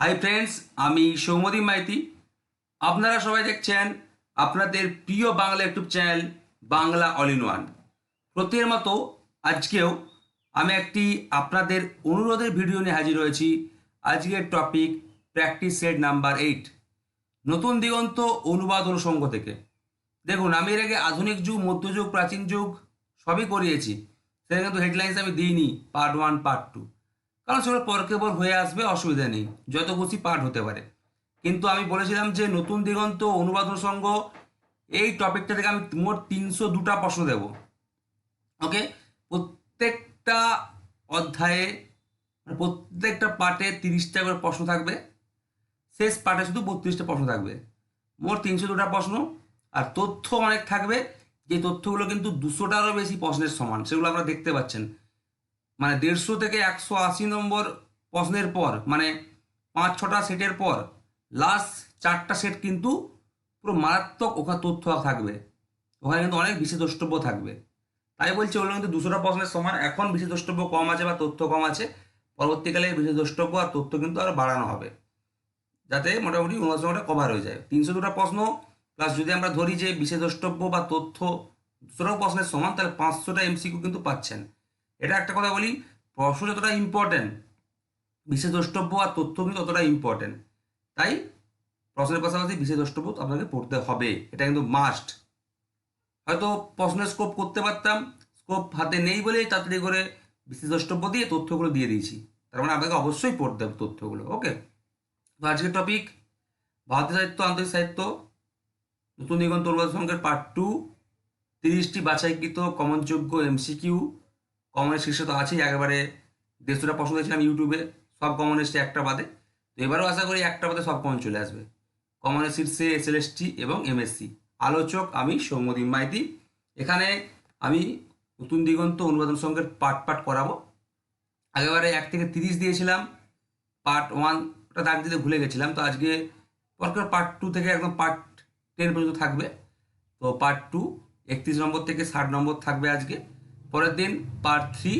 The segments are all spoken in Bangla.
হাই ফ্রেন্ডস আমি সৌমদী মাইতি। আপনারা সবাই দেখছেন আপনাদের প্রিয় Bangla YouTube channel Bangla all in one. প্রতির মতো আজকেও আমি একটি আপনাদের অনুরোধের ভিডিও নিয়ে হাজির হয়েছি। আজকের topic practice set number eight নতুন দিগন্ত অনুবাদ অনুষঙ্গ থেকে। দেখুন, আমি এর আগে আধুনিক যুগ মধ্যযুগ প্রাচীন যুগ সবই করিয়েছি। সেটা কিন্তু হেডলাইন্স আমি দিইনি পার্ট ওয়ান পার্ট টু কারণ সেগুলো পরকে পর হয়ে আসবে অসুবিধা নেই, যত খুশি পার্ট হতে পারে। কিন্তু আমি বলেছিলাম যে নতুন দিগন্ত অনুবাদ অনুষঙ্গ এই টপিকটা থেকে আমি মোট তিনশো দুটা প্রশ্ন দেব। ওকে? প্রত্যেকটা অধ্যায়ে মানে প্রত্যেকটা পার্টে তিরিশটা করে প্রশ্ন থাকবে। শেষ পার্টে শুধু বত্রিশটা প্রশ্ন থাকবে। মোট তিনশো দুটা প্রশ্ন। আর তথ্য অনেক থাকবে। যে তথ্যগুলো কিন্তু দুশোটারও বেশি প্রশ্নের সমান, সেগুলো আপনারা দেখতে পাচ্ছেন। মানে দেড়শো থেকে একশো আশি নম্বর প্রশ্নের পর মানে পাঁচ, ছটা সেটের পর লাস্ট চারটা সেট কিন্তু পুরো মারাত্মক ওখানে তথ্য থাকবে। ওখানে কিন্তু অনেক বিশেষ দ্রষ্টব্য থাকবে। তাই বলছি, ওগুলো কিন্তু দুশোটা প্রশ্নের সমান। এখন বিশেষ দ্রষ্টব্য কম আছে বা তথ্য কম আছে, পরবর্তীকালে বিশেষ দ্রষ্টব্য আর তথ্য কিন্তু আরও বাড়ানো হবে, যাতে মোটামুটি অনুবাদটা কভার হয়ে যায়। তিনশো দুটা প্রশ্ন প্লাস যদি আমরা ধরি যে বিশেষ দ্রষ্টব্য বা তথ্য দুশোটা প্রশ্নের সমান, তাহলে পাঁচশোটা এমসিকিউ কিন্তু পাচ্ছেন। এটা একটা কথা বলি প্রশ্ন যতটা ইম্পর্টেন্ট বিশেষ দ্রষ্টব্য আর তথ্য কিন্তু ততটা ইম্পর্টেন্ট তাই প্রশ্নের পাশাপাশি বিশেষ দ্রষ্টব্য আপনাকে পড়তে হবে, এটা কিন্তু মাস্ট হয়তো প্রশ্নের স্কোপ করতে পারতাম স্কোপ হাতে নেই বলেই তাড়াতাড়ি করে বিশেষ দ্রষ্টব্য দিয়ে তথ্যগুলো দিয়ে দিয়েছি। তার মানে আপনাকে অবশ্যই পড়তে হবে তথ্যগুলো ওকে তো আজকের টপিক ভারতীয় সাহিত্য আন্তর্জাতিক সাহিত্য, নতুন দিগন্ত অনুবাদ সংখ্যার পার্ট টু তিরিশটি বাছাইকৃত, কমনযোগ্য এমসিকিউ কমনের শীর্ষে তো আছেই একেবারে দেড়শোটা প্রশ্ন দিয়েছিলাম ইউটিউবে সব কমন এসছে একটা বাদে। তো এবারও আশা করি একটা বাদে সব কমন চলে আসবে। কমনের শীর্ষে এস এল এবং এমএসসি আলোচক আমি সৌম্যদীপ মাইতি। এখানে আমি নতুন দিগন্ত অনুবাদন সঙ্গের পার্ট পার্ট করাবো। আগেবারে এক থেকে তিরিশ দিয়েছিলাম পার্ট ওয়ানটা দাগ দিতে ভুলে গেছিলাম। তো আজকে পরপর পার্ট টু থেকে একদম পার্ট টেন পর্যন্ত থাকবে। তো পার্ট টু একত্রিশ নম্বর থেকে ষাট নম্বর থাকবে আজকে। পরের দিন পার্ট থ্রি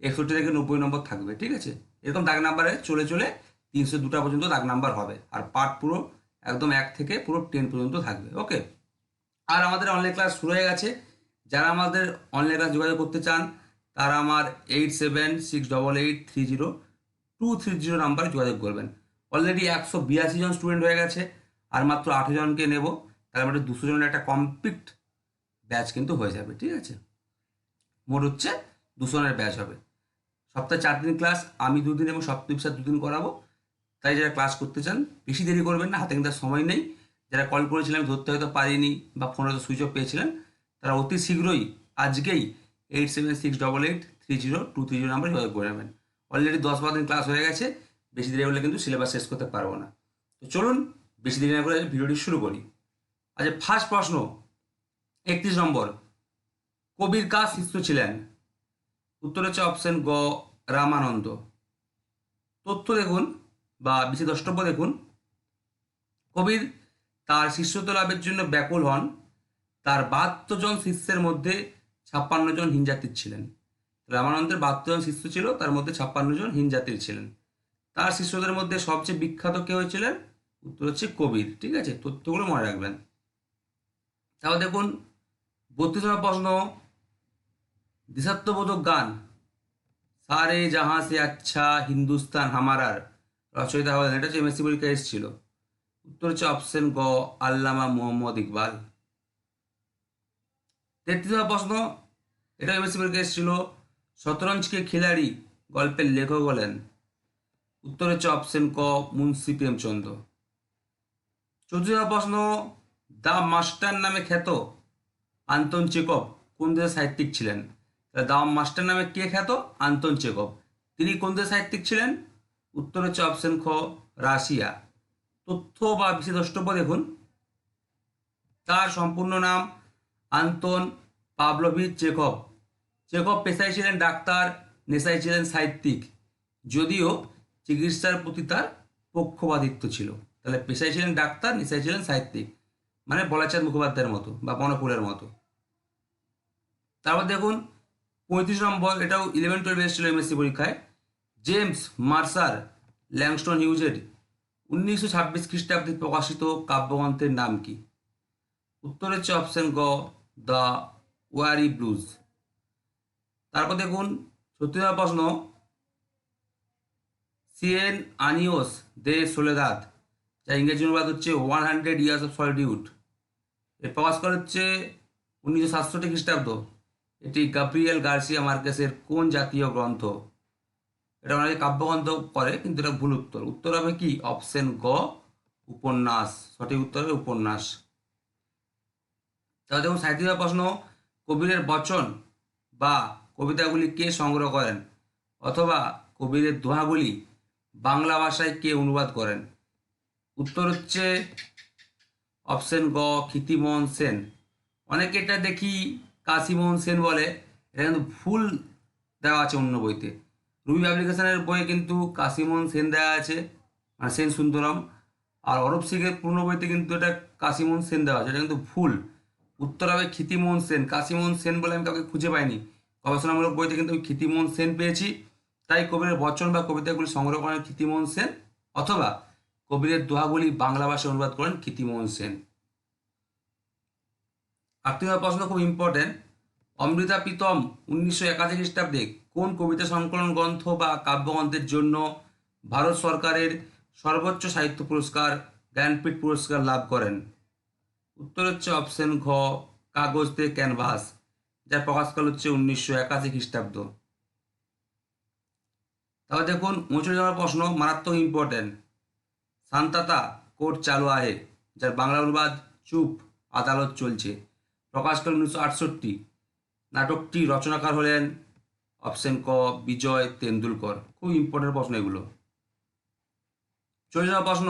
একষট্টি থেকে নব্বই নম্বর থাকবে, ঠিক আছে? এরকম দাগ নাম্বারে চলে চলে তিনশো দুটা পর্যন্ত দাগ নাম্বার হবে। আর পার্ট পুরো একদম এক থেকে পুরো টেন পর্যন্ত থাকবে ওকে আর আমাদের অনলাইন ক্লাস শুরু হয়ে গেছে। যারা আমাদের অনলাইন ক্লাস যোগাযোগ করতে চান, তারা আমার eight seven six double eight three zero two three zero নাম্বারে যোগাযোগ করবেন। অলরেডি একশো বিরাশি জন স্টুডেন্ট হয়ে গেছে, আর মাত্র আঠেরো জনকে নেব। তার মানে দুশো জনের একটা কমপ্লিট ব্যাচ কিন্তু হয়ে যাবে, ঠিক আছে? মোট হচ্ছে দুশো জনের ব্যাচ হবে। সপ্তাহে চার দিন ক্লাস, আমি দুদিন এবং সপ্তাহ স্যার দুদিন করাবো। তাই যারা ক্লাস করতে চান, বেশি দেরি করবেন না, হাতে কিন্তু সময় নেই। যারা কল করেছিলাম ধরতে হয়তো পারিনি বা ফোনে হয়তো সুইচ অফ পেয়েছিলেন, তারা অতি শীঘ্রই আজকেই eight seven six double eight three zero two three zero number যোগাযোগ করে নেবেন। অলরেডি দশ বারো দিন ক্লাস হয়ে গেছে, বেশি দেরি হলে কিন্তু সিলেবাস শেষ করতে পারব না। তো চলুন, বেশি দেরি না করে ভিডিওটি শুরু করি। আচ্ছা ফার্স্ট প্রশ্ন, একত্রিশ নম্বর। কবির কাজ শিষ্য ছিলেন? উত্তর হচ্ছে অপশন গ, রামানন্দ। তথ্য দেখুন বা বিশেষ দ্রষ্টব্য দেখুন। কবির তার শিষ্যত্ব লাভের জন্য ব্যাকুল হন। তার বাহাত্তর জন শিষ্যের মধ্যে ছাপ্পান্ন জন হিন জাতির ছিলেন। রামানন্দের বাহাত্তর জন শিষ্য ছিল, তার মধ্যে ছাপ্পান্ন জন হিন জাতির ছিলেন। তার শিষ্যদের মধ্যে সবচেয়ে বিখ্যাত কে হয়েছিলেন? উত্তর হচ্ছে কবির, ঠিক আছে? তথ্যগুলো মনে রাখবেন। তারপর দেখুন, বত্রিশ প্রশ্ন দেশাত্মবোধক গান। সারে জাহাঁ সে আচ্ছা হিন্দুস্তান হামারার রচয়িতা হলেন। এটা হচ্ছে এমএসসি পরীক্ষা এসেছিল। উত্তর হচ্ছে অপশন গ আল্লামা মোহাম্মদ ইকবাল। তেত্রিশ প্রশ্ন। এটা এমএসসি পরীক্ষা এসেছিল। শতরঞ্জকে খিলাড়ি গল্পের লেখক হলেন। উত্তর হচ্ছে অপশন ক, মুন্সি প্রেমচন্দ্র। চৌত্রিশ নম্বর প্রশ্ন। দ্য মাস্টার নামে খ্যাত আন্তন চেকব কোন দেশের সাহিত্যিক ছিলেন? দ্য মাস্টার নামে কে খ্যাত? আন্তন চেকব তিনি কোন দেশের সাহিত্যিক ছিলেন? উত্তর হচ্ছে অপশন খ, রাশিয়া। তথ্য বা বিশেষ দেখুন। তার সম্পূর্ণ নাম আন্তন পাবলোভিচ চেকভ চেকভ পেশায় ছিলেন ডাক্তার, নেশায় ছিলেন সাহিত্যিক। যদিও চিকিৎসার প্রতি তার পক্ষপাতিত্ব ছিল। তাহলে পেশায় ছিলেন ডাক্তার, নেশায় ছিলেন সাহিত্যিক। মানে বলাচাঁদ মুখোপাধ্যায়ের মতো বা বনপুরের মতো। তারপর দেখুন পঁয়ত্রিশ নম্বর, এটাও ইলেভেন টুয়েলভ এসেছিল এমএসসি পরীক্ষায়। জেমস মার্সার ল্যাংস্টন হিউজের উনিশশো ছাব্বিশ খ্রিস্টাব্দে প্রকাশিত কাব্যগ্রন্থের নাম কি? উত্তর হচ্ছে অপশন গ, দ্য ওয়ারি ব্লুজ। তারপর দেখুন সত্যি প্রশ্ন সিএন আনিওস দে সোলেদাত যা ইংরেজি অনুবাদ হচ্ছে one hundred years of solitude এর প্রকাশ করা হচ্ছে উনিশশো সাতষট্টি খ্রিস্টাব্দ। এটি গাব্রিয়েল গার্সিয়া মার্কেসের কোন জাতীয় গ্রন্থ? এটা অনেকে কাব্যগ্রন্থ করে কিন্তু এটা ভুল উত্তর। উত্তর হবে কি? অপশন গ, উপন্যাস। সঠিক উত্তর হবে উপন্যাস। তাহলে দেখুন সাহিত্য প্রশ্ন, কবিরের বচন বা কবিতাগুলি কে সংগ্রহ করেন? অথবা কবিরের দোহাগুলি বাংলা ভাষায় কে অনুবাদ করেন? উত্তর হচ্ছে অপশন গ, ক্ষিতিমোহন সেন। অনেকে এটা দেখি কাশিমোহন সেন বলে। এটা কিন্তু ভুল দেওয়া আছে অন্য বইতে। রুবি অ্যাপ্লিকেশনের বইয়ে কিন্তু কাশিমোহন সেন দেওয়া আছে মানে সেন সুন্দরম। আর অরূপ সিংয়ের পূর্ণ বইতে কিন্তু এটা কাশিমোহন সেন দেওয়া আছে, এটা কিন্তু ভুল। উত্তর হবে ক্ষিতিমোহন সেন। কাশিমোহন সেন বলে আমি কাউকে খুঁজে পাইনি। গবেষণামূলক বইতে কিন্তু আমি ক্ষিতিমোহন সেন পেয়েছি। তাই কবিরের বচন বা কবিতাগুলি সংগ্রহ করেন ক্ষিতিমোহন সেন অথবা কবিরের দোহাগুলি বাংলা ভাষায় অনুবাদ করেন ক্ষিতিমোহন সেন। আত্মীয় প্রশ্ন খুব ইম্পর্টেন্ট অমৃতা প্রীতম, উনিশশো একাশি খ্রিস্টাব্দে কোন কবিতা সংকলন গ্রন্থ বা কাব্যগ্রন্থের জন্য ভারত সরকারের সর্বোচ্চ সাহিত্য পুরস্কার, জ্ঞানপীঠ পুরস্কার লাভ করেন? উত্তর হচ্ছে অপশন ঘ, কাগজ দিয়ে ক্যানভাস যার প্রকাশকাল হচ্ছে উনিশশো একাশি খ্রিস্টাব্দ। তাহলে দেখুন, উঁচু যাওয়ার প্রশ্ন মারাত্মক ইম্পর্টেন্ট শান্তাতা, কোর্ট চালু আহে, যার বাংলা অনুবাদ চুপ, আদালত চলছে। প্রকাশকাল উনিশশো আটষট্টি। নাটকটি রচনাকার হলেন অপশন ক, বিজয় তেন্ডুলকর। খুব ইম্পর্টেন্ট প্রশ্ন এগুলো। চলে যাওয়া প্রশ্ন।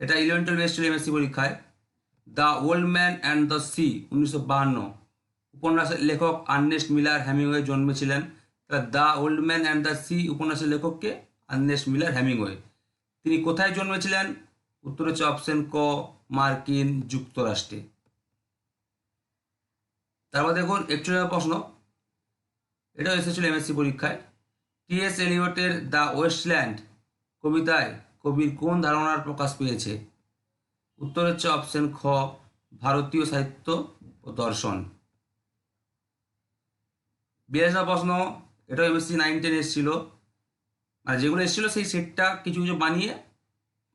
এটা ইলেভেন টুয়েলভ এসেছিল এমএসসি পরীক্ষায়। The old man and the sea উনিশশো বাহান্ন। উপন্যাসের লেখক Ernest Miller Hemingway জন্মেছিলেন। The old man and the sea উপন্যাসের লেখককে আর্নেস্ট মিলার হ্যামিংওয়ে তিনি কোথায় জন্মেছিলেন? উত্তর হচ্ছে অপশন ক, মার্কিন যুক্তরাষ্ট্রে। তারপর দেখুন, একটু প্রশ্ন। এটাও এসেছিল এমএসসি পরীক্ষায়। টি এস এলিয়টের দ্য ওয়েস্টল্যান্ড কবিতায় কবির কোন ধারণার প্রকাশ পেয়েছে? উত্তর হচ্ছে অপশন খ, ভারতীয় সাহিত্য ও দর্শন। বিরাশ প্রশ্ন, এটাও এমএসসি নাইন টেন এসেছিল। মানে যেগুলো এসেছিল সেই সেটটা কিছু কিছু বানিয়ে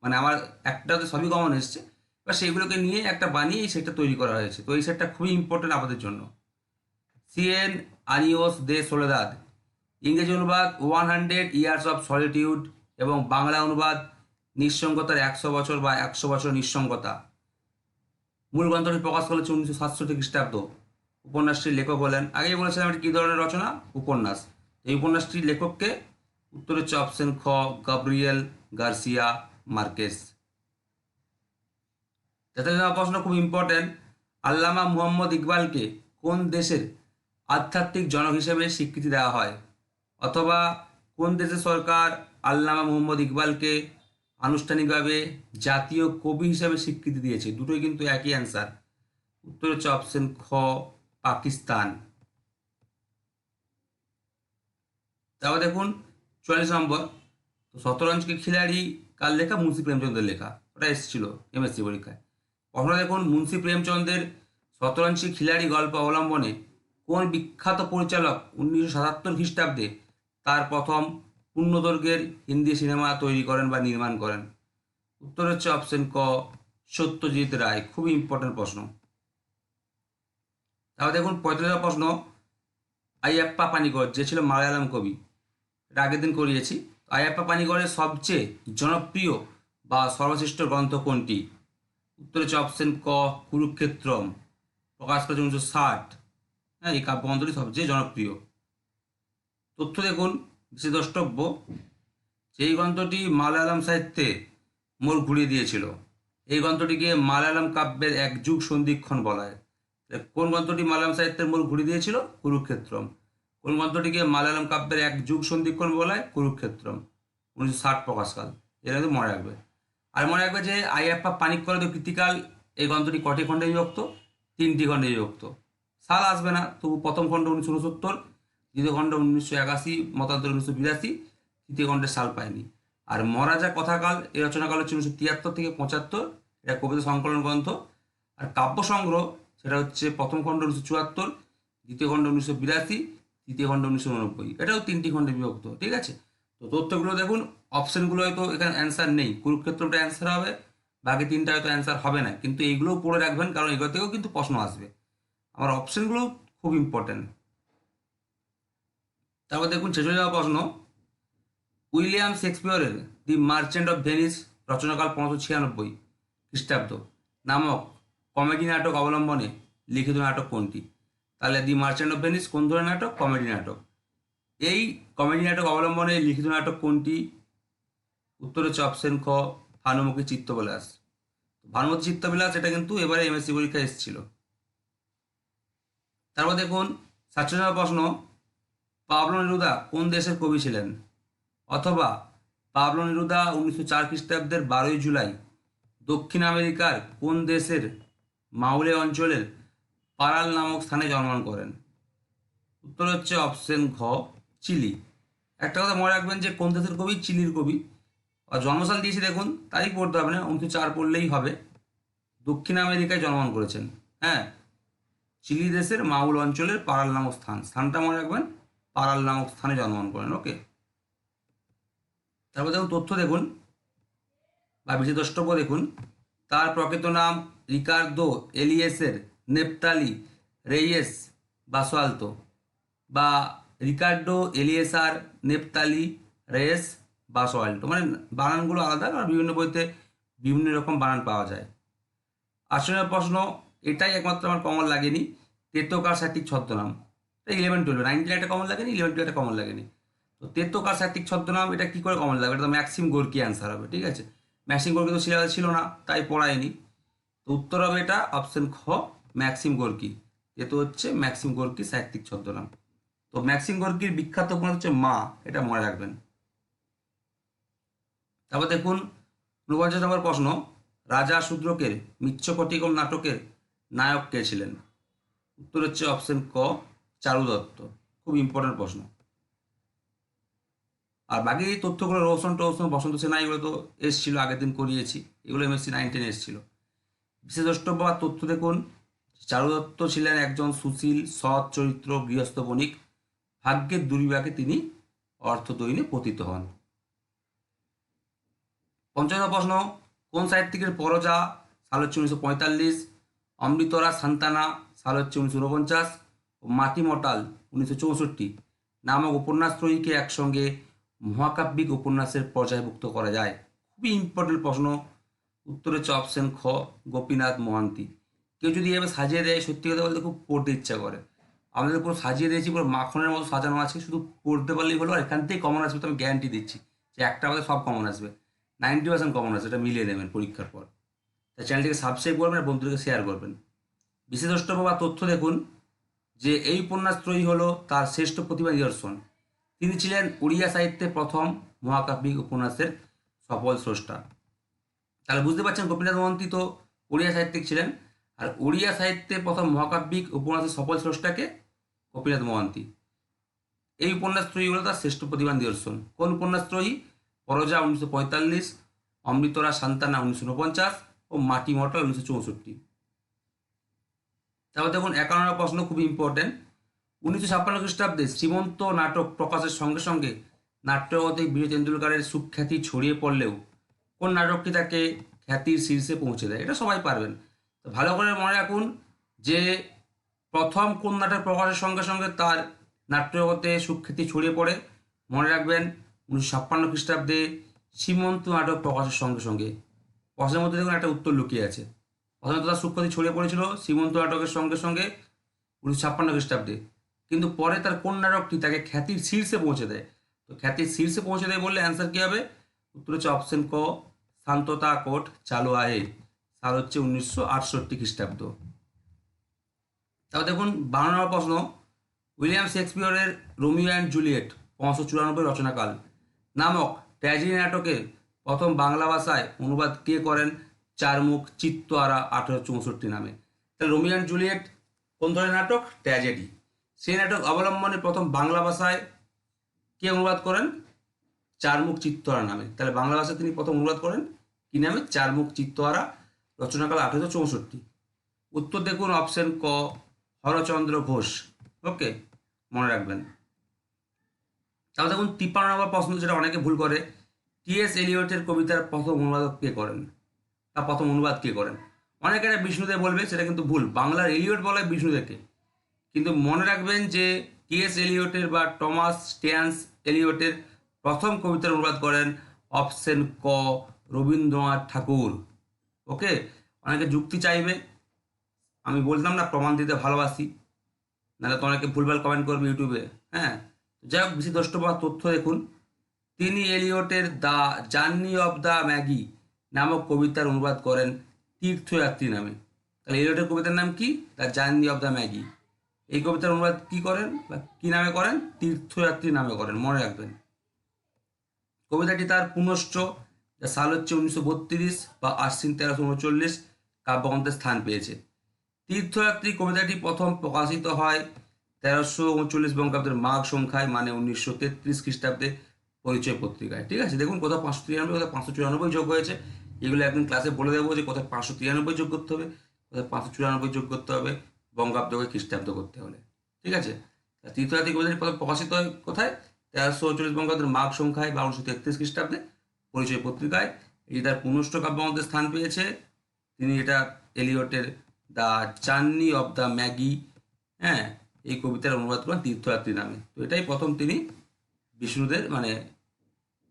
মানে আমার একটাতে সবই কমন এসছে। এবার সেইগুলোকে নিয়ে একটা বানিয়ে এই সেটটা তৈরি করা হয়েছে। তো এই সেটটা খুবই ইম্পর্টেন্ট আমাদের জন্য। সিএন আনিওস দে সোলেদাদ। ইংরেজি অনুবাদ one hundred years of solitude এবং বাংলা অনুবাদ, নিঃসঙ্গতার একশো বছর বা একশো বছর নিঃসঙ্গতা। মূল গ্রন্থটি প্রকাশ করেছে উনিশশো সাতষট্টি খ্রিস্টাব্দ। উপন্যাসটির লেখক হলেন আগেই বলেছিলাম এটি কী ধরনের রচনা? উপন্যাস। এই উপন্যাসটির লেখককে উত্তর হচ্ছে অপশন খ গাব্রিয়েল গার্সিয়া মার্কেস যাতে প্রশ্ন খুব ইম্পর্টেন্ট আল্লামা মুহাম্মদ ইকবালকে কোন দেশের আধ্যাত্মিক জনক হিসেবে স্বীকৃতি দেওয়া হয়? অথবা কোন দেশের সরকার আল্লামা মুহাম্মদ ইকবালকে আনুষ্ঠানিকভাবে জাতীয় কবি হিসেবে স্বীকৃতি দিয়েছে? দুটোই কিন্তু একই অ্যান্সার উত্তর হচ্ছে অপশন খ, পাকিস্তান। তারপর দেখুন, চুয়াল্লিশ নম্বর। তো শতরঞ্জকে খিলাড়ি কার লেখা? মুন্সি প্রেমচন্দ্রের লেখা। ওটা এসেছিল এমএসসি পরীক্ষায়। প্রশ্ন দেখুন মুন্সী প্রেমচন্দ্রের শতরঞ্জী খিলাড়ি গল্প অবলম্বনে কোন বিখ্যাত পরিচালক উনিশশো সাতাত্তর খ্রিস্টাব্দে তার প্রথম পূর্ণদৈর্ঘ্যের হিন্দি সিনেমা তৈরি করেন বা নির্মাণ করেন? উত্তর হচ্ছে অপশন ক, সত্যজিৎ রায়। খুবই ইম্পর্টেন্ট প্রশ্ন। তারপর দেখুন পঁয়তাল্লিশ প্রশ্ন, আইয়াপ্পা পানিকর যে ছিল মালায়ালাম কবি। এটা আগের দিন করিয়েছি। আয়াপ্পা পানিগড়ের সবচেয়ে জনপ্রিয় বা সর্বশ্রেষ্ঠ গ্রন্থ কোনটি? উত্তর হচ্ছে অপশন ক, কুরুক্ষেত্রম। প্রকাশ করেছে উনিশশো ষাট। হ্যাঁ এই কাব্যগ্রন্থটি সবচেয়ে জনপ্রিয়। তথ্য দেখুন, বিশেষ দ্রষ্টব্য যে এই গ্রন্থটি মালায়ালাম সাহিত্যে মোড় ঘুরিয়ে দিয়েছিল, এই গ্রন্থটিকে মালায়ালাম কাব্যের এক যুগ সন্ধিক্ষণ বলা হয় কোন গ্রন্থটি মালায়ালাম সাহিত্যের মোড় ঘুরিয়ে দিয়েছিল? কুরুক্ষেত্রম। কোন গ্রন্থটিকে মালায়ালাম কাব্যের এক যুগ সন্ধিক্ষণ বলা হয় কুরুক্ষেত্রম। উনিশশো ষাট প্রকাশকাল। এটা কিন্তু মনে রাখবে। আর মনে রাখবে যে আইয়াপ্পা পানিক্করদ কৃতিকাল এই গ্রন্থটি কটি খণ্ডে বিভক্ত? তিনটি খণ্ডে বিভক্ত। সাল আসবে না, তবু প্রথম খণ্ড উনিশশো উনসত্তর দ্বিতীয় খণ্ড উনিশশো একাশি, মতান্তর উনিশশো বিরাশি, তৃতীয় খণ্ডের সাল পায়নি। আর মহারাজা কথাকাল, এই রচনাকাল হচ্ছে উনিশশো তিয়াত্তর থেকে পঁচাত্তর, এটা কবিতা সংকলন গ্রন্থ। আর কাব্য সংগ্রহ, সেটা হচ্ছে প্রথম খণ্ড উনিশশো চুয়াত্তর, দ্বিতীয় খণ্ড উনিশশো বিরাশি, তৃতীয় খণ্ড উনিশশো উননব্বই। এটাও তিনটি খণ্ডে বিভক্ত, ঠিক আছে? তো তথ্যগুলো দেখুন অপশনগুলো হয়তো এখানে অ্যান্সার নেই। কুরুক্ষেত্রটা অ্যান্সার হবে, বাকি তিনটা হয়তো অ্যান্সার হবে না। কিন্তু এইগুলোও পড়ে রাখবেন, কারণ এগুলো থেকেও কিন্তু প্রশ্ন আসবে। আমার অপশনগুলো খুব ইম্পর্টেন্ট তারপর দেখুন, শেষ হয়ে যাওয়া প্রশ্ন। উইলিয়াম শেক্সপিয়রের দি মার্চেন্ট অফ ভেনিস রচনাকাল পনেরোশো ছিয়ানব্বই খ্রিস্টাব্দ। নামক কমেডি নাটক অবলম্বনে লিখিত নাটক কোনটি? তাহলে দি মার্চেন্ট অফ ভেনিস কোন ধরনের নাটক? কমেডি নাটক। এই কমেডি নাটক অবলম্বনে লিখিত নাটক কোনটি? উত্তর হচ্ছে অপশন খ, ভানুমুখী চিত্তবিলাস। ভানুমতি চিত্তবিলাস, এটা কিন্তু এবারে এমএসসি পরীক্ষা এসেছিল। তারপর দেখুন নম্বর প্রশ্ন, পাবলো নেরুদা কোন দেশের কবি ছিলেন? অথবা, পাবলো নেরুদা উনিশশো চার খ্রিস্টাব্দের বারোই জুলাই, দক্ষিণ আমেরিকার কোন দেশের মাউলে অঞ্চলের পারাল নামক স্থানে জন্মগ্রহণ করেন? উত্তর হচ্ছে অপশন ঘ। চিলি। একটা কথা মনে রাখবেন যে কোন দেশের কবি? চিলির কবি। আর জন্মসাল দিয়েছি দেখুন তারিখ পড়তে হবে না উনিশশো চার পড়লেই হবে। দক্ষিণ আমেরিকায় জন্মগ্রহণ করেছেন। হ্যাঁ চিলি দেশের মাউল অঞ্চলের পারাল নামক স্থান। স্থানটা মনে রাখবেন, পারাল নামক স্থানে জন্মগ্রহণ করেন, ওকে? তারপর দেখুন, তথ্য দেখুন, বা বিশেষ দ্রষ্টব্য দেখুন। তার প্রকৃত নাম রিকার্দো এলিয়েসের নেপতালি রেইয়েস বাসোয়ালতো, বা রিকার্ডো, এলিয়েসার, নেপতালি রেস বাসোয়াল্টো মানে বানানগুলো আলাদা আর বিভিন্ন বইতে বিভিন্ন রকম বানান পাওয়া যায়। আসলে প্রশ্ন, এটাই একমাত্র আমার কমন লাগেনি। তেতোকার সাহিত্যিক ছদ্মনাম। এটা ইলেভেন টুয়েলভ নাইন নাইনটিন একটা কমন লাগেনি ইলেভেন টুয়েলভ কমন লাগেনি। তো তেতোকার সাহিত্যিক ছদ্মনাম, এটা কী করে কমন লাগবে? এটা তো ম্যাক্সিম গোর্কি অ্যান্সার হবে, ঠিক আছে? ম্যাক্সিম গোর্কি তো সিলেবাস ছিল না, তাই পড়ায়নি। তো উত্তর হবে এটা অপশন খ, ম্যাক্সিম গোর্কি। এতো হচ্ছে ম্যাক্সিম গোর্কি সাহিত্যিক ছদ্মনাম। তো ম্যাক্সিম গোর্কির বিখ্যাত উপন্যাস হচ্ছে মা, এটা মনে রাখবেন। তারপর দেখুন ঊনপঞ্চাশ নম্বর প্রশ্ন, রাজা শূদ্রকের মিচ্ছকটিকম নাটকের নায়ক কে ছিলেন? উত্তর হচ্ছে অপশন ক চারু দত্ত খুব ইম্পর্টেন্ট প্রশ্ন। আর বাকি তথ্যগুলো রোশন টোশন, বসন্ত সেনা এগুলো তো এসছিল, আগের দিন করিয়েছি। এগুলো এমএসসি নাইন টেন এসছিল। বিশেষ আর তথ্য দেখুন চারু দত্ত ছিলেন একজন সুশীল, সৎ, চরিত্র, গৃহস্থ বণিক। ভাগ্যের দুর্বিপাকে তিনি অর্থদৈনে পতিত হন। পঞ্চম প্রশ্ন, কোন সাহিত্যিকের পরজা? সাল হচ্ছে উনিশশো পঁয়তাল্লিশ, অমৃতরা সান্তানা, সাল হচ্ছে উনিশশো উনপঞ্চাশ ও মাটি মটাল উনিশশো চৌষট্টি। নামক উপন্যাস ত্রয়ীকে একসঙ্গে মহাকাব্যিক উপন্যাসের পর্যায়ভুক্ত করা যায়। খুবই ইম্পর্টেন্ট প্রশ্ন। উত্তর হচ্ছে অপশন খ, গোপীনাথ মহান্তি। কেউ যদি এভাবে সাজিয়ে দেয়, সত্যি কথা বলতে খুব পড়তে ইচ্ছা করে। আমাদের পুরো সাজিয়ে দিয়েছি, পুরো মাখনের মতো সাজানো আছে, শুধু পড়তে পারলেই হলো, আর এখান থেকে কমন আসবে, তো আমি গ্যারান্টি দিচ্ছি যে একটা আমাদের সব কমন আসবে। নাইনটি পার্সেন্ট কমন আসবে, এটা মিলিয়ে নেবেন পরীক্ষার পর। তাই চ্যানেলটিকে সাবস্ক্রাইব করবেন আর বন্ধুদেরকে শেয়ার করবেন। বিশেষ বা তথ্য দেখুন, যে এই উপন্যাস ত্রয়ী হলো তার শ্রেষ্ঠ প্রতিভা নিদর্শন। তিনি ছিলেন উড়িয়া সাহিত্যে প্রথম মহাকাব্যিক উপন্যাসের সফল স্রষ্টা। তাহলে বুঝতে পারছেন গোপীনাথ মহন্তি তো উড়িয়া সাহিত্যিক ছিলেন। আর উড়িয়া সাহিত্যে প্রথম মহাকাব্যিক উপন্যাসের সফল স্রষ্টাকে গোপীনাথ মহান্তি। এই উপন্যাস ত্রয়ী হলো তার শ্রেষ্ঠ প্রতিভা নিদর্শন। কোন উপন্যাস ত্রয়ী পরজা উনিশশো পঁয়তাল্লিশ, অমৃতরা সান্তানা উনিশশো উনপঞ্চাশ ও মাটি মটল উনিশশো চৌষট্টি। তারপর দেখুন একান্ন প্রশ্ন খুব ইম্পর্টেন্ট উনিশশো ছাপ্পান্ন খ্রিস্টাব্দে শ্রীমন্ত নাটক প্রকাশের সঙ্গে সঙ্গে নাট্যগতে বিজয় তেন্ডুলকারের সুখ্যাতি ছড়িয়ে পড়লেও কোন নাটকটি তাকে খ্যাতির শীর্ষে পৌঁছে দেয়? এটা সবাই পারবেন। তো ভালো করে মনে রাখুন যে প্রথম কোন নাটক প্রকাশের সঙ্গে সঙ্গে তার নাট্যজগতে সুখ্যাতি ছড়িয়ে পড়ে। মনে রাখবেন উনিশশো ছাপ্পান্ন খ্রিস্টাব্দে সীমন্ত নাটক প্রকাশের সঙ্গে সঙ্গে। প্রশ্নের মধ্যে দেখুন একটা উত্তর লুকিয়ে আছে। প্রথমে তার সুখ্যাতি ছড়িয়ে পড়েছিল সীমন্ত নাটকের সঙ্গে সঙ্গে উনিশশো ছাপ্পান্ন খ্রিস্টাব্দে। কিন্তু পরে তার কোন নাটকটি তাকে খ্যাতির শীর্ষে পৌঁছে দেয়? তো খ্যাতির শীর্ষে পৌঁছে দেয় বললে অ্যান্সার কী হবে? উত্তর হচ্ছে অপশন ক, শান্ততা কোট, চালু আয়ে। সাল হচ্ছে উনিশশো আটষট্টি খ্রিস্টাব্দ। তাও দেখুন, বারো নম্বর প্রশ্ন, উইলিয়াম শেক্সপিয়রের রোমিও অ্যান্ড জুলিয়েট পনেরোশো চুরানব্বই রচনাকাল। নামক ট্র্যাজেডি নাটকের প্রথম বাংলা ভাষায় অনুবাদ কে করেন? চারমুখ চিত্তহারা আঠেরো চৌষট্টি নামে। তাহলে রোমিও অ্যান্ড জুলিয়েট কোন ধরনের নাটক? ট্র্যাজেডি। সেই নাটক অবলম্বনে প্রথম বাংলা ভাষায় কে অনুবাদ করেন? চারমুখ চিত্তহারা নামে। তাহলে বাংলা ভাষায় তিনি প্রথম অনুবাদ করেন? কি নামে? চারমুখ চিত্তহারা রচনাকাল আঠেরোশো চৌষট্টি। উত্তর দেখুন অপশন ক, হরচন্দ্র ঘোষ। ওকে মনে রাখবেন। তাহলে দেখুন, তিপ্পান্ন নম্বর প্রশ্ন, যেটা অনেকে ভুল করে। টিএস এলিয়টের কবিতার প্রথম অনুবাদক কে করেন? বা প্রথম অনুবাদ কে করেন? অনেকে এটা বিষ্ণুদেব বলবে, সেটা কিন্তু ভুল। বাংলার এলিয়ট বলে বিষ্ণুদেবকে কিন্তু মনে রাখবেন যে টিএস এলিয়টের বা টমাস স্ট্যান্স এলিয়টের প্রথম কবিতার অনুবাদ করেন অপশন ক, রবীন্দ্রনাথ ঠাকুর। ওকে? অনেকে যুক্তি চাইবে। আমি বলতাম না, প্রমাণ দিতে ভালোবাসি। নাহলে তো অনেকে ভুলভাল কমেন্ট করবে ইউটিউবে হ্যাঁ? যাই হোক, বেশি দ্রষ্টব্য তথ্য দেখুন। তিনি এলিয়টের the journey of the Magi নামক কবিতার অনুবাদ করেন তীর্থযাত্রী নামে। তাহলে এলিয়টের কবিতার নাম কি? The journey of the Magi. এই কবিতার অনুবাদ কি করেন বা কী নামে করেন? তীর্থযাত্রী নামে করেন। মনে রাখবেন। কবিতাটি তার পুনশ্চ যা সাল হচ্ছে উনিশশো বত্রিশ বা আশ্বিন তেরোশো উনচল্লিশ কাব্যগ্রন্থে স্থান পেয়েছে। তীর্থযাত্রী কবিতাটি প্রথম প্রকাশিত হয় তেরোশো উনচল্লিশ বঙ্গাব্দের মাঘ সংখ্যায় মানে উনিশশো তেত্রিশ খ্রিস্টাব্দে পরিচয় পত্রিকায়। ঠিক আছে, দেখুন কোথাও পাঁচশো তিরানব্বই কোথাও পাঁচশো চুরানব্বই যোগ হয়েছে। এগুলো একদিন ক্লাসে বলে দেবো যে কোথায় পাঁচশো তিরানব্বই যোগ করতে হবে, কোথায় পাঁচশো চুরানব্বই যোগ করতে হবে, বঙ্গাব্দকে খ্রিস্টাব্দ করতে হলে। ঠিক আছে? তীর্থযাত্রী কবিতাটি প্রথম প্রকাশিত হয় কোথায়? তেরোশো উনচল্লিশ বঙ্গাব্দের মাঘ সংখ্যায় বা উনিশশো তেত্রিশ খ্রিস্টাব্দে। পরিচয় পত্রিকায়। এটি তার পুনষ্ট কাব্যগ্রন্থে স্থান পেয়েছে। তিনি এটা এলিয়টের the journey of the Magi হ্যাঁ এই কবিতার অনুবাদ করেন তীর্থযাত্রী নামে। তো এটাই প্রথম তিনি বিষ্ণুদের মানে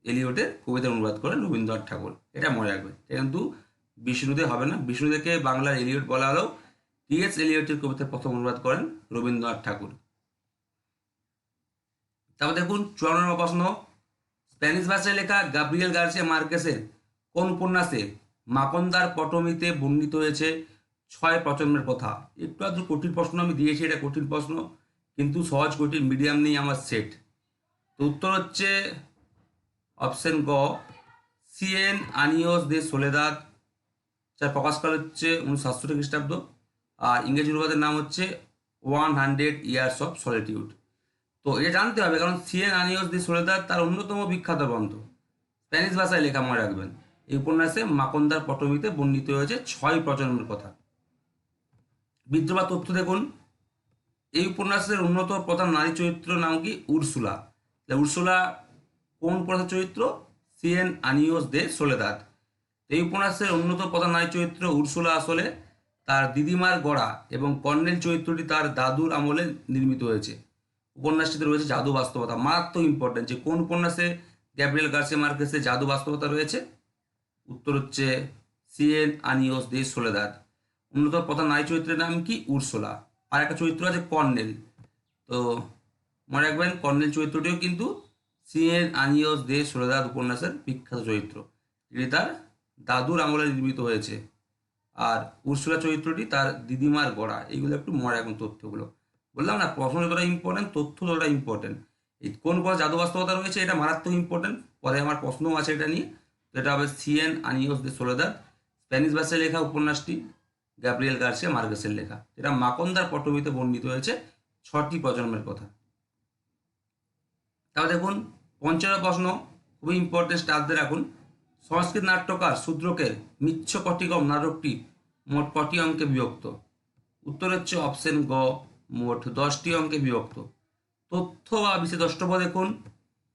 এলিয়টের কবিতার অনুবাদ করেন রবীন্দ্রনাথ ঠাকুর। এটা মনে রাখবেন। এটা কিন্তু বিষ্ণুদে হবে না। বিষ্ণুদেরকে বাংলার এলিয়ট বলা হলেও টিএস এলিয়টের কবিতার প্রথম অনুবাদ করেন রবীন্দ্রনাথ ঠাকুর। তারপর দেখুন চুয়ান্ন প্রশ্ন। স্প্যানিশ ভাষায় লেখা গাব্রিয়েল গার্সিয়া মার্কেসের কোন উপন্যাসে মাকন্দার পটমিতে বর্ণিত হয়েছে ছয় প্রজন্মের কথা একটু আধটু কঠিন প্রশ্ন আমি দিয়েছি, এটা কঠিন প্রশ্ন, কিন্তু সহজ, কঠিন মিডিয়াম নেই আমার সেট তো উত্তর হচ্ছে অপশন গ সিএন আনিওস দে সোলেদাদ যার প্রকাশকাল হচ্ছে উনিশশো সাতষট্টি খ্রিস্টাব্দ। আর ইংরেজি অনুবাদের নাম হচ্ছে one hundred years of solitude তো এটা জানতে হবে, কারণ সিএন আনিওস দি সোলেদার তার অন্যতম বিখ্যাত গ্রন্থ। স্প্যানিশ ভাষায় লেখা মনে রাখবেন। এই উপন্যাসে মাকন্দার পটমিতে বর্ণিত হয়েছে ছয় প্রজন্মের কথা। বিদ্রোহ তথ্য দেখুন। এই উপন্যাসের উন্নত প্রধান নারী চরিত্র নাম কি? উর্সুলা। উর্সুলা কোন প্রধান চরিত্র? সিএন আনিওস দে সোলেদাত এই উপন্যাসের উন্নত প্রধান নারী চরিত্র উর্সুলা আসলে তার দিদিমার গড়া এবং কর্নেল চরিত্রটি তার দাদুর আমলে নির্মিত হয়েছে। উপন্যাসটিতে রয়েছে জাদু বাস্তবতা। মারাত্মক ইম্পর্টেন্ট যে কোন উপন্যাসে গ্যাব্রিয়েল গার্সিয়া মার্কেসে জাদু বাস্তবতা রয়েছে? উত্তর হচ্ছে সিএন আনিওস দে সোলেদাদ উন্নত প্রধান নারী চরিত্রের নাম কি? উর্সোলা। আর একটা চরিত্র আছে কর্নেল। তো মনে রাখবেন কর্নেল চরিত্রটিও কিন্তু সিএন আনিওস দে সোলেদাদ উপন্যাসের বিখ্যাত চরিত্র। এটি তার দাদুর আমলে নির্মিত হয়েছে। আর উর্সুলা চরিত্রটি তার দিদিমার গড়া। এইগুলো একটু মনে রাখবেন তথ্যগুলো। বললাম না প্রশ্ন যতটা ইম্পর্টেন্ট তথ্য ততটা ইম্পর্টেন্ট এই কোন কোন জাদু বাস্তবতা রয়েছে, এটা মারাত্মক ইম্পর্টেন্ট পরে আমার প্রশ্নও আছে এটা নিয়ে। তো এটা হবে সিএন আনিওস দে সোলেদার, স্প্যানিশ ভাষায় লেখা উপন্যাসটি, গ্যাব্রিয়েল গার্সিয়া মার্গেসের লেখা। এটা মাকন্দার পটভূমিতে বর্ণিত হয়েছে ছটি প্রজন্মের কথা। তাহলে দেখুন, পঞ্চম প্রশ্ন, খুবই ইম্পর্টেন্ট স্টাফদের রাখুন। সংস্কৃত নাট্যকার শূদ্রকের মিচ্ছ কটিকম নাটকটি মোট কটি অঙ্কে বিভক্ত? উত্তর হচ্ছে অপশন গ মোট দশটি অঙ্কে বিভক্ত। তথ্য বা বিশেষ দ্রষ্টব্য দেখুন।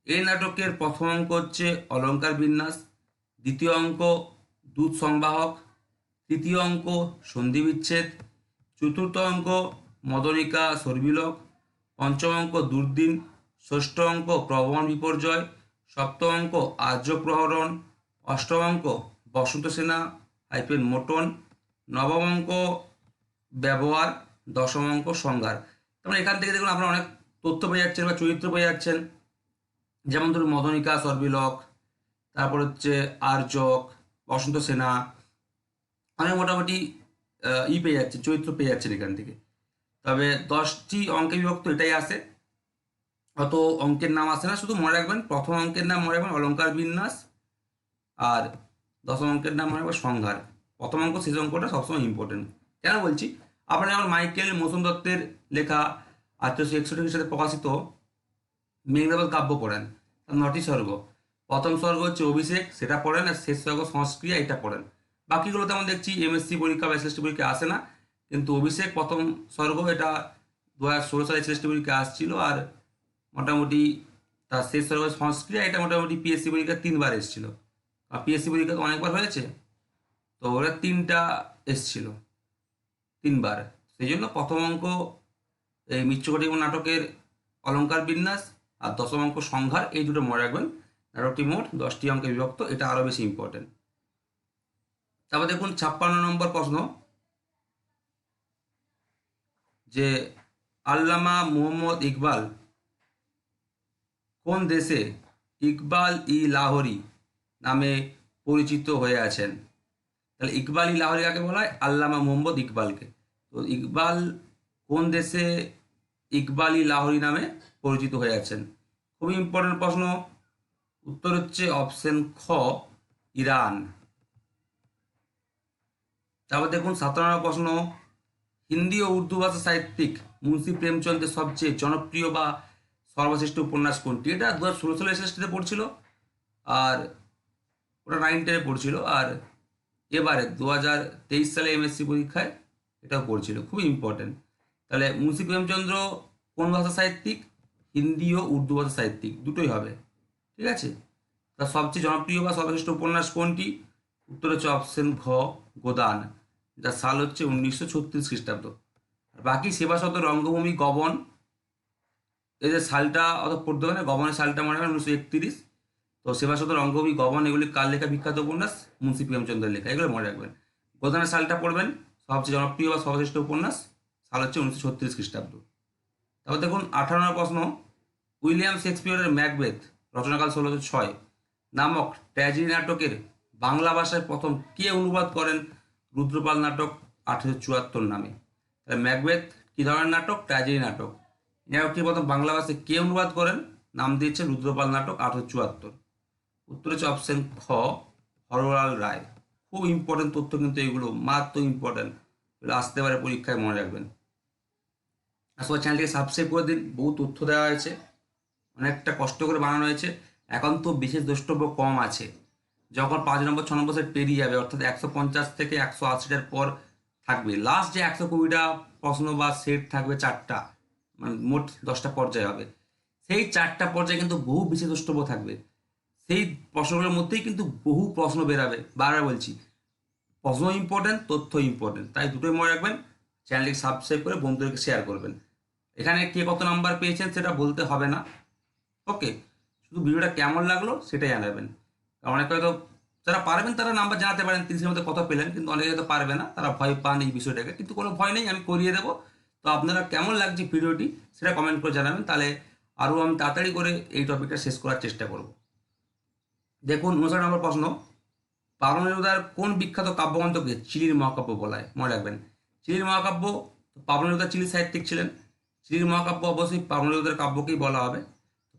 এই নাটকের প্রথম অঙ্ক হচ্ছে অলঙ্কার বিন্যাস, দ্বিতীয় অঙ্ক দূত সংবাহক, তৃতীয় অঙ্ক সন্ধি বিচ্ছেদ, চতুর্থ অঙ্ক মদনিকা সর্বিলক পঞ্চম অঙ্ক দুর্দিন, ষষ্ঠ অঙ্ক প্রবণ বিপর্যয়, সপ্তম অঙ্ক আর্য প্রহরণ, অষ্টম অঙ্ক বসন্ত সেনা, হাইপেন মোটন, নবম অঙ্ক ব্যবহার দশম অঙ্ক সংজ্ঞার। তারপরে এখান থেকে দেখুন আপনারা অনেক তথ্য পেয়ে যাচ্ছেন বা চরিত্র পেয়ে যাচ্ছেন। যেমন ধরুন মদনিকা সর্বিলক, তারপর হচ্ছে আর্যক, বসন্ত সেনা, অনেক মোটামুটি ই পেয়ে যাচ্ছেন, চরিত্র পেয়ে যাচ্ছেন এখান থেকে। তবে দশটি অঙ্কে বিভক্ত এটাই আসে অত অঙ্কের নাম আসে না, শুধু মনে রাখবেন প্রথম অঙ্কের নাম মনে রাখবেন অলঙ্কার বিন্যাস, আর দশম অঙ্কের নাম মনে রাখবেন সংহার প্রথম অঙ্ক, শেষ অঙ্কটা সবসময় ইম্পর্টেন্ট কেন বলছি? আপনারা যেমন মাইকেল মৌসুম দত্তের লেখা আঠারোশো একষট্টির সাথে প্রকাশিত মেঘনাবাদ কাব্য পড়েন নটি স্বর্গ। প্রথম স্বর্গ হচ্ছে অভিষেক, সেটা পড়েন আর শেষ স্বর্গ সংস্ক্রিয়া, এটা পড়েন। বাকিগুলো তেমন দেখছি এমএসসি পরীক্ষা বা এসএসটি পরীক্ষা আসে না, কিন্তু অভিষেক প্রথম স্বর্গ, এটা দু হাজার ষোলো সালে এসএসটি পরীক্ষা আসছিল আর মোটামুটি তার শেষ স্বর্গ সংস্ক্রিয়া, এটা মোটামুটি পিএসসি পরীক্ষা তিনবার এসেছিল। আর পিএসসি পরীক্ষা তো অনেকবার হয়েছে, তো ওরা তিনটা এসছিল। তিনবার। সেই জন্য প্রথম অঙ্ক, এই মিত্রকটিক নাটকের অলঙ্কার বিন্যাস আর দশম অঙ্ক সংহার, এই দুটো মনে রাখবেন। নাটকটি মোট দশটি অঙ্কে বিভক্ত, এটা আরও বেশি ইম্পর্টেন্ট তারপর দেখুন ছাপ্পান্ন নম্বর প্রশ্ন। যে আল্লামা মুহম্মদ ইকবাল কোন দেশে ইকবাল ই লাহোরি নামে পরিচিত হয়ে আছেন? তাহলে ইকবাল ই লাহোরি কাকে বলা হয়? আল্লামা মোহাম্মদ ইকবালকে। তো ইকবাল কোন দেশে ইকবাল লাহোরি নামে পরিচিত হয়ে আছেন? খুবই ইম্পর্টেন্ট প্রশ্ন। উত্তর হচ্ছে অপশন খ, ইরান। তারপর দেখুন নম্বর প্রশ্ন। হিন্দি ও উর্দু ভাষা সাহিত্যিক মুন্সি প্রেমচন্দ্রের সবচেয়ে জনপ্রিয় বা সর্বশ্রেষ্ঠ উপন্যাস কোনটি? এটা দু হাজার ষোলো সালে এসএসটিতে পড়ছিল আর ওটা নাইন টেনে পড়ছিল। আর এবারে দু হাজার তেইশ সালে এমএসসি পরীক্ষায় এটাও পড়ছিল খুবই ইম্পর্টেন্ট তাহলে মুন্সি প্রেমচন্দ্র কোন ভাষা সাহিত্যিক? হিন্দি ও উর্দু ভাষা সাহিত্যিক, দুটোই হবে, ঠিক আছে? তার সবচেয়ে জনপ্রিয় বা সর্বশ্রেষ্ঠ উপন্যাস কোনটি? উত্তর হচ্ছে অপশন ঘ, গোদান, যার সাল হচ্ছে উনিশশো ছত্রিশ খ্রিস্টাব্দ। আর বাকি সেবাসত রঙ্গভূমি গবন এদের সালটা অত পড়তে হবে না, গবনের সালটা মনে হয় উনিশশো একত্রিশ। তো সেবাসত রঙ্গভূমি গবন, এগুলি কার লেখা বিখ্যাত উপন্যাস? মুন্সি প্রেমচন্দ্রের লেখা, এগুলো মনে রাখবেন। গোদানের সালটা পড়বেন সবচেয়ে জনপ্রিয় বা সর্বশ্রেষ্ঠ উপন্যাস, সাল হচ্ছে উনিশশো ছত্রিশ খ্রিস্টাব্দ। তারপর দেখুন, আঠারো নম্বর প্রশ্ন, উইলিয়াম শেক্সপিয়রের ম্যাকবেথ, রচনাকাল ষোলোশো ছয়, নামক ট্র্যাজেডি নাটকের বাংলা ভাষায় প্রথম কে অনুবাদ করেন রুদ্রপাল নাটক, আঠেরোশো চুয়াত্তর নামে। তাহলে ম্যাকবেথ কী ধরনের নাটক? ট্র্যাজেডি নাটক। নাটকটি প্রথম বাংলা ভাষায় কে অনুবাদ করেন? নাম দিয়েছে রুদ্রপাল নাটক, আঠেরোশো চুয়াত্তর। উত্তর হচ্ছে অপশন খ, হরলাল রায়। খুব ইম্পর্টেন্ট তথ্য কিন্তু এগুলো, মারাত্মক ইম্পর্টেন্ট এগুলো আসতে পারে পরীক্ষায়, মনে রাখবেন। আসলে চ্যানেলটিকে সাবস্ক্রাইব করে দিন বহু তথ্য দেওয়া হয়েছে, অনেকটা কষ্ট করে বানানো হয়েছে। এখন তো বিশেষ দ্রষ্টব্য কম আছে। যখন পাঁচ নম্বর, ছ নম্বর সেট পেরিয়ে যাবে, অর্থাৎ একশো পঞ্চাশ থেকে একশো আশিটার পর থাকবে। লাস্ট যে একশো কুড়িটা প্রশ্ন বা সেট থাকবে চারটা মানে মোট দশটা পর্যায়ে হবে। সেই চারটা পর্যায়ে কিন্তু বহু বিশেষ দ্রষ্টব্য থাকবে। সেই প্রশ্নগুলোর মধ্যেই কিন্তু বহু প্রশ্ন বেরাবে। বারবার বলছি প্রশ্ন ইম্পর্টেন্ট তথ্য ইম্পর্টেন্ট তাই দুটোই মনে রাখবেন চ্যানেলটিকে সাবস্ক্রাইব করে বন্ধুদেরকে শেয়ার করবেন। এখানে কে কত নাম্বার পেয়েছেন সেটা বলতে হবে না। ওকে শুধু ভিডিওটা কেমন লাগল সেটাই জানাবেন। কারণ অনেকে হয়তো, যারা পারবেন তারা নাম্বার জানাতে পারেন, তিরিশের মধ্যে কত পেলেন, কিন্তু অনেকে হয়তো পারবে না, তারা ভয় পান এই বিষয়টাকে। কিন্তু কোনো ভয় নেই, আমি করিয়ে দেবো। তো আপনারা কেমন লাগছে ভিডিওটি সেটা কমেন্ট করে জানাবেন, তাহলে আরও আমি তাড়াতাড়ি করে এই টপিকটা শেষ করার চেষ্টা করব। দেখুন উনষাট নম্বর প্রশ্ন। পাবনদার কোন বিখ্যাত কাব্যগ্রন্থকে চিলির মহাকাব্য বলা হয় মনে রাখবেন। চিলির মহাকাব্য পাবনদার চিলি সাহিত্যিক ছিলেন। চিলির মহাকাব্য অবশ্যই পাবনদার কাব্যকেই বলা হবে।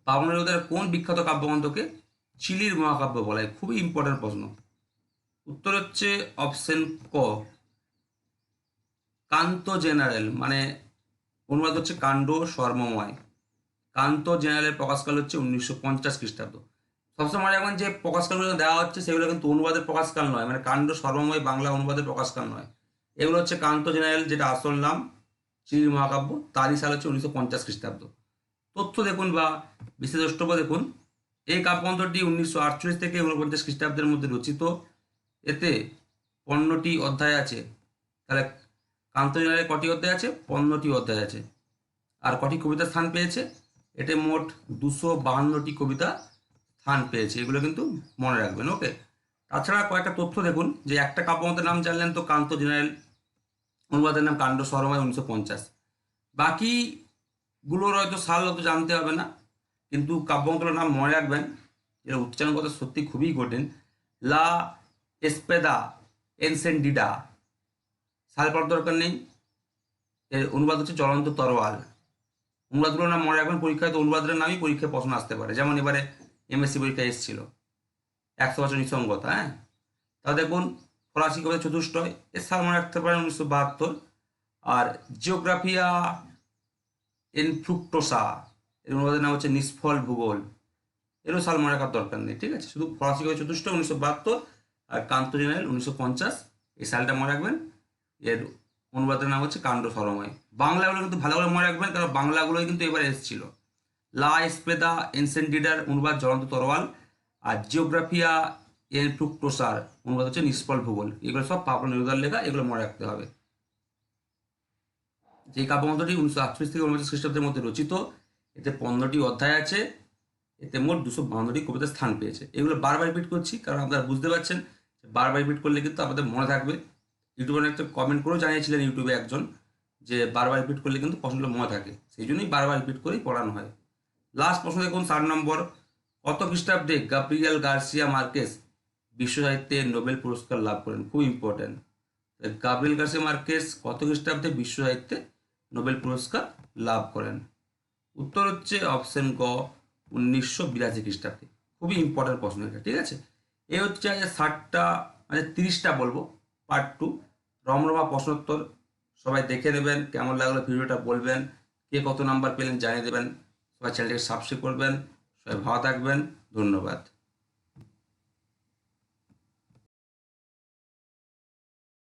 পাবনদার কোন বিখ্যাত কাব্যগ্রন্থকে চিলির মহাকাব্য বলা হয় খুবই ইম্পর্টেন্ট প্রশ্ন। উত্তর হচ্ছে অপশন ক। কান্ত জেনারেল মানে অনুবাদ হচ্ছে কাণ্ড সর্বময় কান্ত জেনারেলের প্রকাশকাল হচ্ছে উনিশশো পঞ্চাশ খ্রিস্টাব্দ। সবসময় রাখবেন যে প্রকাশকালগুলো দেওয়া হচ্ছে, সেগুলো কিন্তু অনুবাদের প্রকাশকাল নয়। মানে কাণ্ড সর্বময় বাংলা অনুবাদের প্রকাশকাল নয়। এগুলো হচ্ছে কান্ত জেনারেল যেটা আসল নাম চিলির মহাকাব্য, তারই সাল হচ্ছে উনিশশো পঞ্চাশ খ্রিস্টাব্দ। তথ্য দেখুন বা বিশেষ দ্রষ্টব্য দেখুন, এই কাব্যগ্রন্থটি উনিশশো আটচল্লিশ থেকে উনপঞ্চাশ খ্রিস্টাব্দের মধ্যে রচিত। এতে পণ্যটি অধ্যায় আছে। তাহলে কান্ত জেনারেল কটি অধ্যায় আছে? পণ্যটি অধ্যায় আছে। আর কটি কবিতা স্থান পেয়েছে? এতে মোট দুশো বাহান্নটি কবিতা স্থান পেয়েছে, এগুলো কিন্তু মনে রাখবেন ওকে তাছাড়া কয়েকটা তথ্য দেখুন, যে একটা কাব্যগ্রন্থের নাম জানলেন তো কান্ত জেনারেল, অনুবাদের নাম কাণ্ড সরময় উনিশশো পঞ্চাশ। বাকিগুলোর হয়তো সাল হয়তো জানতে হবে না, কিন্তু কাব্যগ্রন্থগুলোর নাম মনে রাখবেন, এর উচ্চারণ কথা সত্যি খুবই কঠিন। লা এসপেদা এনসেন্ডিডা সাল পড়ার দরকার নেই। এর অনুবাদ হচ্ছে জ্বলন্ত তরোয়াল। অনুবাদগুলোর নাম মনে রাখবেন, পরীক্ষায় তো অনুবাদের নামই পরীক্ষায় প্রশ্ন আসতে পারে। যেমন এবারে এমএসসি পরীক্ষা এসেছিল। একশো বছর নিঃসঙ্গতা হ্যাঁ? তা দেখুন, ফরাসি কবিতা চতুষ্টয় এর সাল মনে রাখতে পারেন উনিশশো বাহাত্তর। আর জিওগ্রাফিয়া এনফ্রুক্টোসা এর অনুবাদের নাম হচ্ছে নিষ্ফল ভূগোল। এরও সাল মনে রাখার দরকার নেই, ঠিক আছে? শুধু ফরাসি কবি চতুষ্ট, উনিশশো বাহাত্তর, আর কান্ত জেনারেল উনিশশো পঞ্চাশ। এই সালটা মনে রাখবেন। এর অনুবাদের নাম হচ্ছে কাণ্ড সরময় বাংলাগুলো কিন্তু ভালো করে মনে রাখবেন, কারণ বাংলাগুলোই কিন্তু এবার এসেছিল। লা স্পেদা এনসেন্ডিডার অনুবাদ জ্বলন্ত তরোয়াল আর জিওগ্রাফিয়া এর ফ্রুক্টোসার অনুবাদ হচ্ছে নিষ্ফল ভূগোল। এগুলো সব পাবল নিরুদার লেখা, এগুলো মনে রাখতে হবে। যে কাব্যগ্রন্থটি উনিশশো আটত্রিশ থেকে উনপঞ্চাশ খ্রিস্টাব্দের মধ্যে রচিত, এতে পনেরোটি অধ্যায় আছে, এতে মোট দুশো বাহান্নটি কবিতা স্থান পেয়েছে। এগুলো বারবার রিপিট করছি, কারণ আপনারা বুঝতে পারছেন, বারবার রিপিট করলে কিন্তু আপনাদের মনে থাকবে। ইউটিউবে একটা কমেন্ট করেও জানিয়েছিলেন ইউটিউবে একজন, যে বারবার রিপিট করলে কিন্তু প্রশ্নগুলো মনে থাকে। সেই জন্যই বারবার রিপিট করেই পড়ানো হয়। লাস্ট প্রশ্ন দেখুন চার নম্বর? কত খ্রিস্টাব্দে গাব্রিয়েল গার্সিয়া মার্কেস বিশ্ব সাহিত্যে নোবেল পুরস্কার লাভ করেন? খুব ইম্পর্টেন্ট গাব্রিয়েল গার্সিয়া মার্কেস কত খ্রিস্টাব্দে বিশ্ব সাহিত্যে নোবেল পুরস্কার লাভ করেন? উত্তর হচ্ছে অপশন গ উনিশশো বিরাশি খ্রিস্টাব্দে। খুবই ইম্পর্টেন্ট প্রশ্ন এটা, ঠিক আছে? এই হচ্ছে ষাটটা মানে তিরিশটা বলব পার্ট টু রমরমা প্রশ্নোত্তর, সবাই দেখে নেবেন, কেমন লাগল ভিডিওটা বলবেন, কে কত নাম্বার পেলেন জানিয়ে দেবেন। সবাই চ্যানেলটিকে সাবস্ক্রাইব করবেন সবাই ভালো থাকবেন ধন্যবাদ।